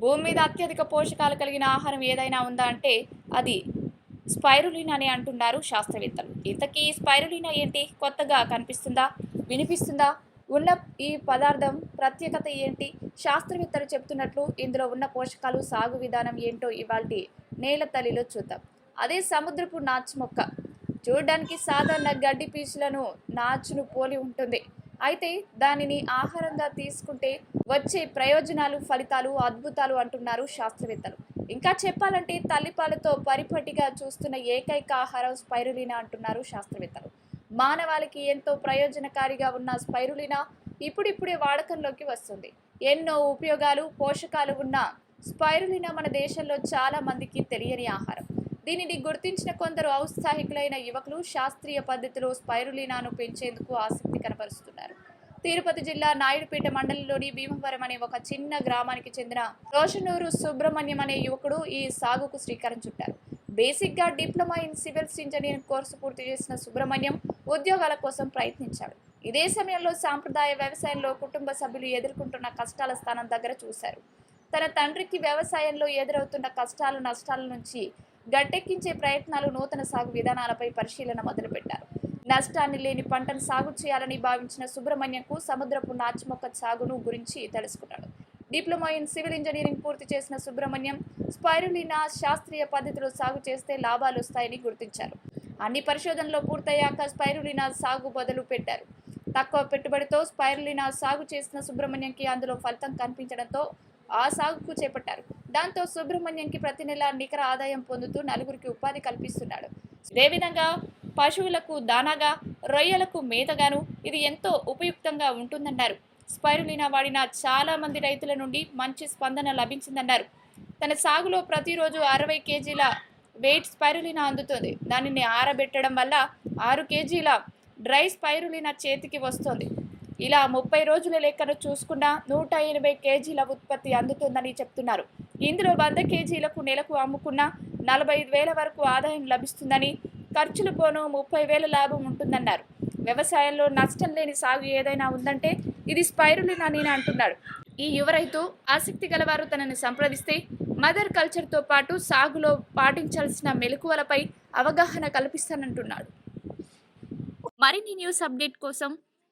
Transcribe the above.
భూమి మీద అత్యధిక పోషకాలు కలిగిన ఆహారం ఏదైనా ఉందా అంటే అది స్పైరులిన్ అని అంటున్నారు శాస్త్రవేత్తలు. ఇంతకీ ఈ ఏంటి? కొత్తగా కనిపిస్తుందా? వినిపిస్తుందా? ఉన్న ఈ పదార్థం ప్రత్యేకత ఏంటి? శాస్త్రవేత్తలు చెప్తున్నట్లు ఇందులో ఉన్న పోషకాలు సాగు విధానం ఏంటో ఇవాళ నేల తల్లిలో చూద్దాం. అదే సముద్రపు నాచు మొక్క. చూడడానికి సాధారణ గడ్డి పీచులను నాచును పోలి ఉంటుంది. అయితే దానిని ఆహారంగా తీసుకుంటే వచ్చే ప్రయోజనాలు ఫలితాలు అద్భుతాలు అంటున్నారు శాస్త్రవేత్తలు. ఇంకా చెప్పాలంటే తల్లిపాలతో పరిపటిగా చూస్తున్న ఏకైక ఆహారం స్పైరులినా అంటున్నారు శాస్త్రవేత్తలు. మానవాళికి ఎంతో ప్రయోజనకారిగా ఉన్న స్పైరులినా ఇప్పుడిప్పుడే వాడకంలోకి వస్తుంది. ఎన్నో ఉపయోగాలు పోషకాలు ఉన్న స్పైరులినా మన దేశంలో చాలా మందికి తెలియని ఆహారం. దీనిని గుర్తించిన కొందరు ఔత్సాహికులైన యువకులు శాస్త్రీయ పద్ధతిలో స్పైరులీనాను పెంచేందుకు ఆసక్తి కనపరుస్తున్నారు తిరుపతి జిల్లా నాయుడుపేట మండలంలోని భీమవరం అనే ఒక చిన్న గ్రామానికి చెందిన రోషనూరు సుబ్రహ్మణ్యం అనే యువకుడు ఈ సాగుకు శ్రీకారం చుట్టారు. బేసిక్గా diploma in civils engineering course పూర్తి చేసిన సుబ్రహ్మణ్యం ఉద్యోగాల కోసం ప్రయత్నించాడు. ఇదే సమయంలో సాంప్రదాయ వ్యవసాయంలో కుటుంబ సభ్యులు ఎదుర్కొంటున్న కష్టాల స్థానం దగ్గర చూశారు. తన తండ్రికి వ్యవసాయంలో ఎదురవుతున్న కష్టాలు నష్టాల నుంచి గట్టెక్కించే ప్రయత్నాలు నూతన సాగు విధానాలపై పరిశీలన మొదలుపెట్టారు. నష్టాన్ని లేని పంటను సాగు చేయాలని భావించిన సుబ్రహ్మణ్యంకు సముద్రపు నాచుమొక్క సాగును గురించి తెలుసుకున్నాడు. డిప్లొమా ఇన్ సివిల్ ఇంజనీరింగ్ పూర్తి చేసిన సుబ్రహ్మణ్యం స్పైరులినా శాస్త్రీయ పద్ధతిలో సాగు చేస్తే లాభాలు వస్తాయని గుర్తించారు. అన్ని పరిశోధనలో పూర్తయ్యాక స్పైరులినా సాగు బదులు పెట్టారు. తక్కువ పెట్టుబడితో స్పైరులినా సాగు చేసిన సుబ్రహ్మణ్యంకి అందులో ఫలితం కనిపించడంతో ఆ సాగుకు చేపట్టారు. దాంతో సుబ్రహ్మణ్యంకి ప్రతి నెల నికర ఆదాయం పొందుతూ నలుగురికి ఉపాధి కల్పిస్తున్నాడు. అదేవిధంగా పశువులకు దానాగా రొయ్యలకు మేతగాను ఇది ఎంతో ఉపయుక్తంగా ఉంటుందన్నారు. స్పైరులినా వాడిన చాలా మంది రైతుల నుండి మంచి స్పందన లభించిందన్నారు. తన సాగులో ప్రతిరోజు అరవై కేజీల వెయిట్ స్పైరులినా అందుతుంది. దానిని ఆరబెట్టడం వల్ల ఆరు కేజీల డ్రై స్పైరులినా చేతికి వస్తుంది. ఇలా ముప్పై రోజుల లెక్కను చూసుకున్న నూట ఎనభై కేజీల ఉత్పత్తి అందుతుందని చెప్తున్నారు. ఇందులో వంద కేజీలకు నెలకు అమ్ముకున్న నలభై వేల వరకు ఆదాయం లభిస్తుందని ఖర్చులు పోను ముప్పై వేల లాభం ఉంటుందన్నారు. వ్యవసాయంలో నష్టం లేని సాగు ఏదైనా ఉందంటే ఇది స్పైరులినా నేను అంటున్నాడు ఈ యువ రైతు ఆసక్తి గలవారు తనని సంప్రదిస్తే మదర్ కల్చర్తో పాటు సాగులో పాటించాల్సిన మెలకువలపై అవగాహన కల్పిస్తానంటున్నాడు. మరిన్ని న్యూస్ అప్డేట్ కోసం